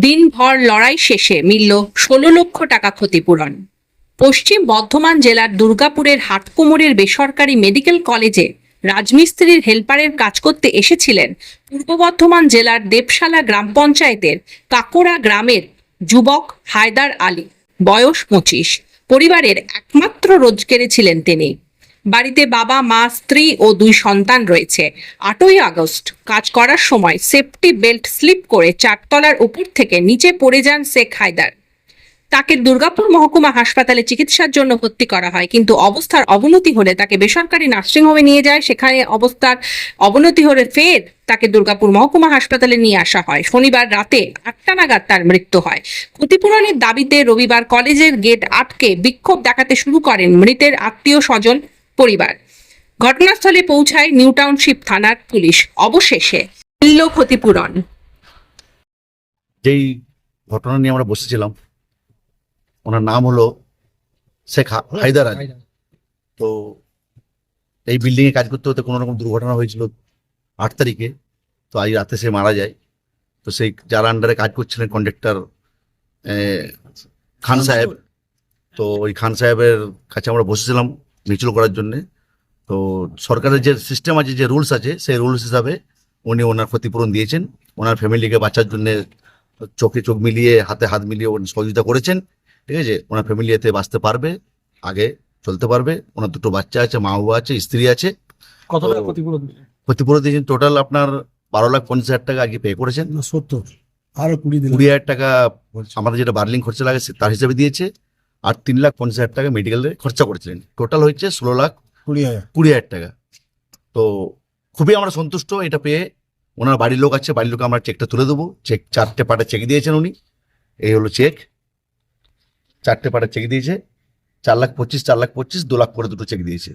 দিনভর লড়াই শেষে মিলল ষোলো লক্ষ টাকা ক্ষতিপূরণ। পশ্চিম বর্ধমান জেলার দুর্গাপুরের হাটকুমোরের বেসরকারি মেডিকেল কলেজে রাজমিস্ত্রির হেল্পারের কাজ করতে এসেছিলেন পূর্ব বর্ধমান জেলার দেবশালা গ্রাম পঞ্চায়েতের কাকোড়া গ্রামের যুবক হায়দার আলী। বয়স পঁচিশ। পরিবারের একমাত্র রোজগেরে ছিলেন তিনি। বাড়িতে বাবা, মা, স্ত্রী ও দুই সন্তান রয়েছে। আটই আগস্ট, কাজ করার সময় সেফটি বেল্ট স্লিপ করে চারতলার উপর থেকে নিচে পড়ে যান শেখ হায়দার। তাকে দুর্গাপুর মহকুমা হাসপাতালে চিকিৎসার জন্য ভর্তি করা হয়, কিন্তু অবস্থার অবনতি হলে তাকে বেসরকারি নার্সিংহোমে নিয়ে যায়। সেখানে অবস্থার অবনতি হলে ফের তাকে দুর্গাপুর মহকুমা হাসপাতালে নিয়ে আসা হয়। শনিবার রাতে আটটা নাগাদ তার মৃত্যু হয়। ক্ষতিপূরণের দাবিতে রবিবার কলেজের গেট আটকে বিক্ষোভ দেখাতে শুরু করেন মৃতের আত্মীয় স্বজন পরিবার। ঘটনাস্থলে পৌঁছায় নিউ টাউনশিপ থানার পুলিশ। অবশেষে মিলল ক্ষতিপূরণ। যেই ঘটনা নিয়ে আমরা বসেছিলাম ওনার নাম হলো শেখ হায়দার আলী। তো এই বিল্ডিং এ কাজ করতে হতে কোনো রকম দুর্ঘটনা হয়েছিল আট তারিখে তো আজ রাতে সে মারা যায়। তো সেই যার আন্ডারে কাজ করছিলেন কন্ডাক্টর খান সাহেব। তো ওই খান সাহেবের কাছে আমরা বসেছিলাম মিছিল করার জন্য। তো সরকারের যে সিস্টেম আছে যে রুলস আছে সেই রুলস হিসাবে উনি ওনার ক্ষতিপূরণ দিয়েছেন। ওনার ফ্যামিলিকে বাঁচার জন্য চোখে চোখ মিলিয়ে হাতে হাত মিলিয়ে উনি সহযোগিতা করেছেন। ঠিক আছে? ওনার ফ্যামিলি এতে বাঁচতে পারবে আগে চলতে পারবে। ওনার দুটো বাচ্চা আছে মা বাবা আছে স্ত্রী আছে। কত টাকা ক্ষতিপূরণ ক্ষতিপূরণ দিয়েছেন টোটাল আপনার বারো লাখ পঞ্চাশ হাজার টাকা আগে পে করেছেন। সত্তর। আরও কুড়ি কুড়ি হাজার টাকা আমাদের যেটা বার্লিং খরচা লাগে সে- তার হিসাবে দিয়েছে। আর তিন লাখ পঞ্চাশ হাজার টাকা মেডিকেলে খরচা করেছিলেন। টোটাল হয়েছে ষোলো লাখ কুড়ি হাজার। কুড়ি হাজার টাকা। তো খুবই আমরা সন্তুষ্ট এটা পেয়ে ওনার বাড়ির লোক আছে বাড়ির লোক আমরা চেকটা তুলে দেবো। চেক চারটে পাটে চেক দিয়েছেন উনি। এই হলো চেক চারটে পাটে চেক দিয়েছে। চার লাখ পঁচিশ চার লাখ পঁচিশ দু লাখ করে দুটো চেক দিয়েছে।